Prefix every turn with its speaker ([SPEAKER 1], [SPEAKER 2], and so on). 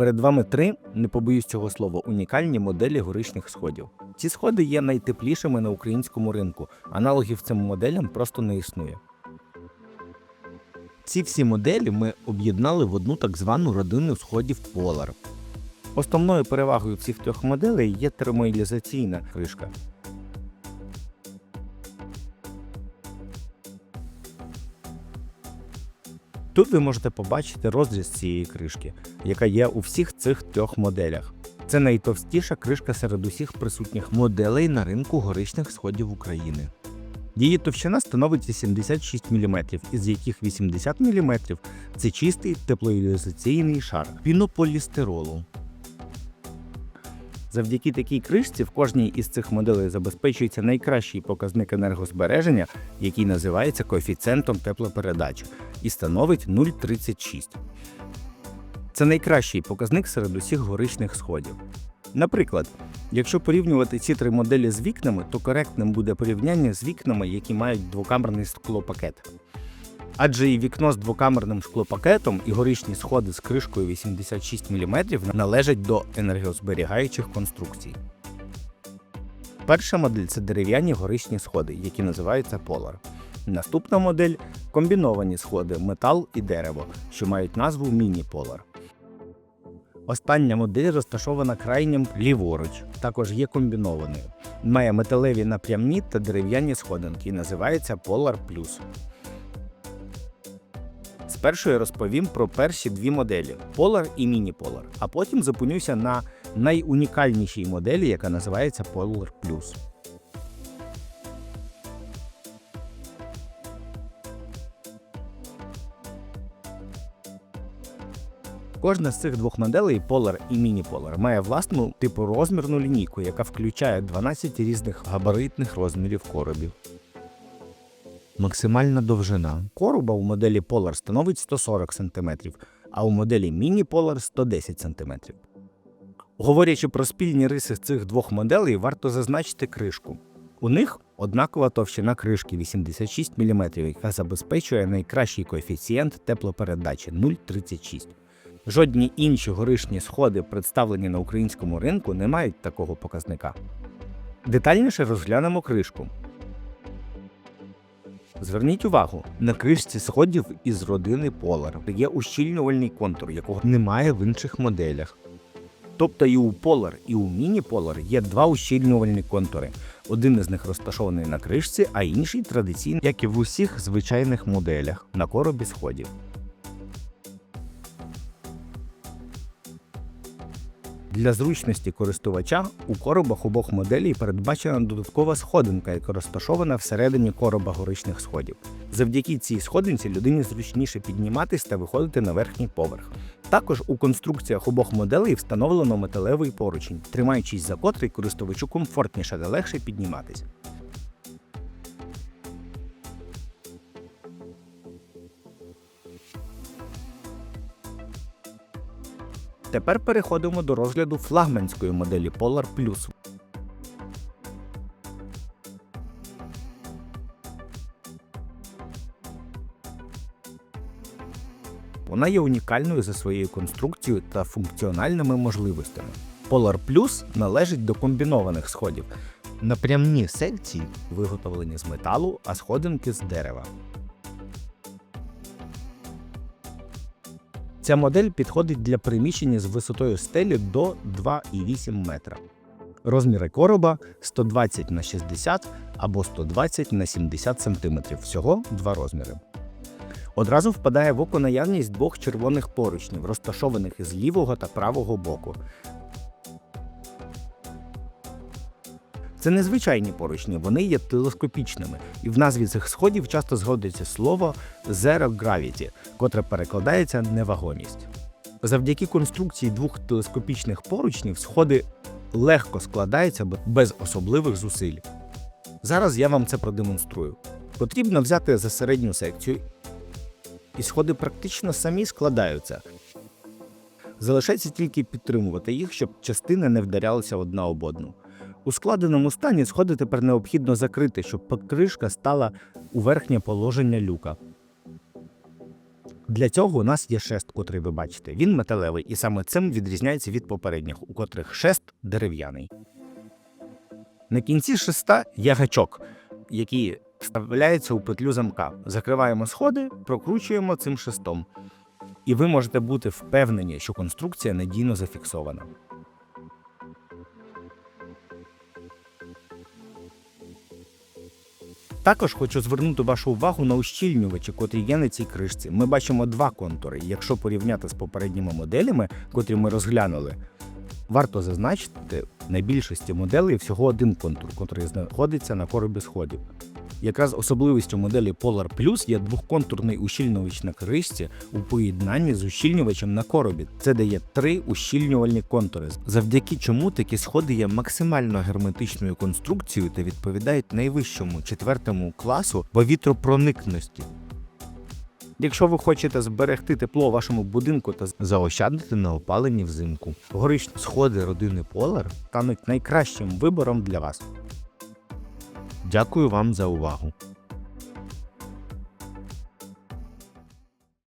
[SPEAKER 1] Перед вами три, не побоюсь цього слова, унікальні моделі горишніх сходів. Ці сходи є найтеплішими на українському ринку. Аналогів цим моделям просто не існує. Ці всі моделі ми об'єднали в одну так звану родину сходів Polar. Основною перевагою всіх трьох моделей є термоілізаційна кришка. Тут ви можете побачити розріз цієї кришки, яка є у всіх цих трьох моделях. Це найтовстіша кришка серед усіх присутніх моделей на ринку горичних сходів України. Її товщина становить 86 мм, із яких 80 мм це чистий теплоізоляційний шар пінополістиролу. Завдяки такій кришці в кожній із цих моделей забезпечується найкращий показник енергозбереження, який називається коефіцієнтом теплопередачі, і становить 0,36. Це найкращий показник серед усіх горичних сходів. Наприклад, якщо порівнювати ці три моделі з вікнами, то коректним буде порівняння з вікнами, які мають двокамерний склопакет. Адже і вікно з двокамерним склопакетом і горичні сходи з кришкою 86 мм належать до енергозберігаючих конструкцій. Перша модель це дерев'яні горичні сходи, які називаються Polar. Наступна модель комбіновані сходи метал і дерево, що мають назву Міні-Polar. Остання модель розташована крайнім ліворуч, також є комбінованою. Має металеві напрямні та дерев'яні сходинки і називається Polar Plus. Спершу я розповім про перші дві моделі Polar і Міні-Polar, а потім зупинюся на найунікальнішій моделі, яка називається Polar Plus. Кожна з цих двох моделей Polar і Міні-Polar має власну типу розмірну лінійку, яка включає 12 різних габаритних розмірів коробів. Максимальна довжина короба у моделі Polar становить 140 см, а у моделі Mini Polar 110 см. Говорячи про спільні риси цих двох моделей, варто зазначити кришку. У них однакова товщина кришки 86 мм, яка забезпечує найкращий коефіцієнт теплопередачі 0,36. Жодні інші горишні сходи, представлені на українському ринку, не мають такого показника. Детальніше розглянемо кришку. Зверніть увагу, на кришці сходів із родини Polar є ущільнювальний контур, якого немає в інших моделях. Тобто і у Polar, і у Mini Polar є два ущільнювальні контури. Один із них розташований на кришці, а інший традиційний, як і в усіх звичайних моделях, на коробі сходів. Для зручності користувача у коробах обох моделей передбачена додаткова сходинка, яка розташована всередині короба горичних сходів. Завдяки цій сходинці людині зручніше підніматись та виходити на верхній поверх. Також у конструкціях обох моделей встановлено металевий поручень, тримаючись за котрий користувачу комфортніше та легше підніматись. Тепер переходимо до розгляду флагманської моделі Polar Plus. Вона є унікальною за своєю конструкцією та функціональними можливостями. Polar Plus належить до комбінованих сходів. Напрямні секції виготовлені з металу, а сходинки з дерева. Ця модель підходить для приміщення з висотою стелі до 2,8 метра. Розміри короба 120 на 60 або 120 на 70 см. Всього два розміри. Одразу впадає в око наявність двох червоних поручнів, розташованих із лівого та правого боку. Це незвичайні поручні, вони є телескопічними, і в назві цих сходів часто згодиться слово Zero Gravity, котре перекладається невагомість. Завдяки конструкції двох телескопічних поручнів сходи легко складаються без особливих зусиль. Зараз я вам це продемонструю. Потрібно взяти за середню секцію, і сходи практично самі складаються. Залишається тільки підтримувати їх, щоб частини не вдарялися одна об одну. У складеному стані сходи тепер необхідно закрити, щоб покришка стала у верхнє положення люка. Для цього у нас є шест, котрий ви бачите. Він металевий, і саме цим відрізняється від попередніх, у котрих шест дерев'яний. На кінці шеста є гачок, який вставляється у петлю замка. Закриваємо сходи, прокручуємо цим шестом. І ви можете бути впевнені, що конструкція надійно зафіксована. Також хочу звернути вашу увагу на ущільнювачі, котрі є на цій кришці. Ми бачимо два контури. Якщо порівняти з попередніми моделями, котрі ми розглянули, варто зазначити, на більшості моделей всього один контур, котрий знаходиться на коробі сходів. Якраз особливістю моделі Polar Plus є двохконтурний ущільнювач на кришці у поєднанні з ущільнювачем на коробі. Це дає три ущільнювальні контури, завдяки чому такі сходи є максимально герметичною конструкцією та відповідають найвищому четвертому класу повітропроникності. Якщо ви хочете зберегти тепло вашому будинку та заощадити на опаленні взимку, горичні сходи родини Polar стануть найкращим вибором для вас. Дякую вам за увагу.